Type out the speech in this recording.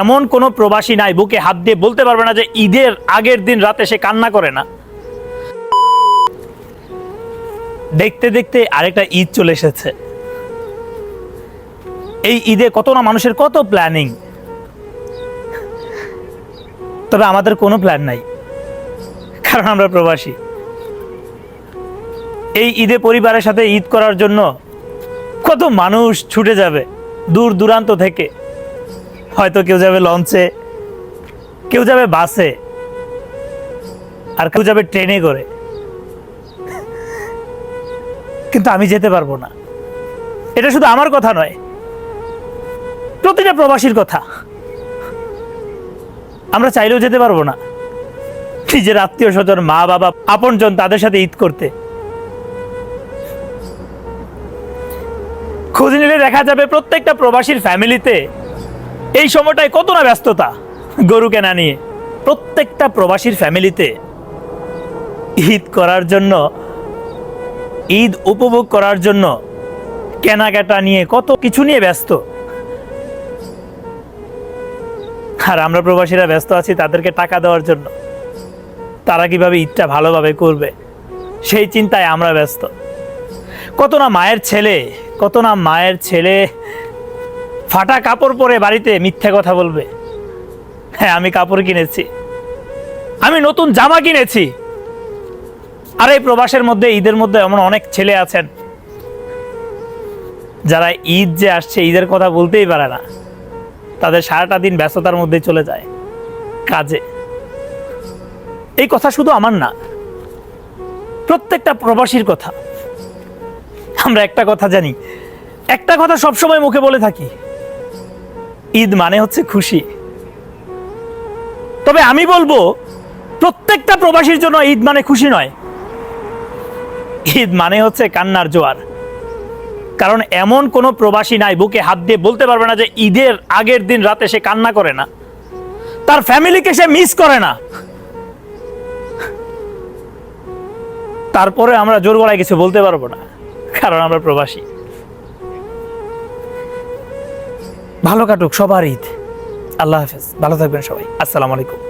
এমন কোনো প্রবাসী নাই, বুকে হাত দিয়ে বলতে পারবে না যে ঈদের আগের দিন রাতে সে কান্না করে না। দেখতে দেখতে আরেকটা ঈদ চলে এসেছে। এই ঈদে কত না মানুষের কত প্ল্যানিং। তবে আমাদের কোনো প্ল্যান নাই, কারণ আমরা প্রবাসী। এই ঈদে পরিবারের সাথে ঈদ করার জন্য কত মানুষ ছুটে যাবে দূর দূরান্ত থেকে। হয়তো কেউ যাবে লঞ্চে কেউ যাবে বাসে আর কেউ যাবে ট্রেনে করে। কিন্তু আমি যেতে পারব না। এটা শুধু আমার কথা নয়, প্রতিটা প্রবাসীর কথা। আমরা চাইলেও যেতে পারব না। নিজের আত্মীয় স্বজন, মা, বাবা, আপনজন তাদের সাথে ঈদ করতে। খোঁজ নিলে দেখা যাবে প্রত্যেকটা প্রবাসীর ফ্যামিলিতে এই সময়টায় কত না ব্যস্ততা? গরু কেনা নিয়ে প্রত্যেকটা প্রবাসীর ফ্যামিলিতে ঈদ করার জন্য, ঈদ উপভোগ করার জন্য কেনাকাটা নিয়ে কত কিছু নিয়ে ব্যস্ত। আর আমরা প্রবাসীরা ব্যস্ত আছি তাদেরকে টাকা দেওয়ার জন্য। তারা কীভাবে ঈদটা ভালোভাবে করবে, সেই চিন্তায় আমরা ব্যস্ত। কত না মায়ের ছেলে, কত না মায়ের ছেলে ফাটা কাপড় পরে বাড়িতে মিথ্যে কথা বলবে। হ্যাঁ আমি কাপড় কিনেছি। আমি নতুন জামা কিনেছি। আর এই প্রবাসের মধ্যে, ঈদের মধ্যে এমন অনেক ছেলে আছেন। যারা ঈদ যে আসছে, ঈদের কথা বলতেই পারে না। তাদের সারাটা দিন ব্যস্ততার মধ্যে চলে যায় কাজে। এই কথা শুধু আমার না, প্রত্যেকটা প্রবাসীর কথা। আমরা একটা কথা জানি, একটা কথা সবসময় মুখে বলে থাকি। ঈদ মানে হচ্ছে খুশি। তবে আমি বলব, প্রত্যেকটা প্রবাসীর জন্য ঈদ মানে খুশি নয়। ঈদ মানে হচ্ছে কান্নার জোয়ার। কারণ এমন কোনো প্রবাসী নাই, বুকে হাত দিয়ে বলতে পারবে না যে ঈদের আগের দিন রাতে সে কান্না করে না। তার ফ্যামিলিকে সে মিস করে না। তারপরে আমরা জোর গলায় কিছু বলতে পারব না, কারণ আমরা প্রবাসী। ভালো কাটুক সবার ঈদ। আল্লাহ হাফেজ। ভালো থাকবেন সবাই। আসসালামু আলাইকুম।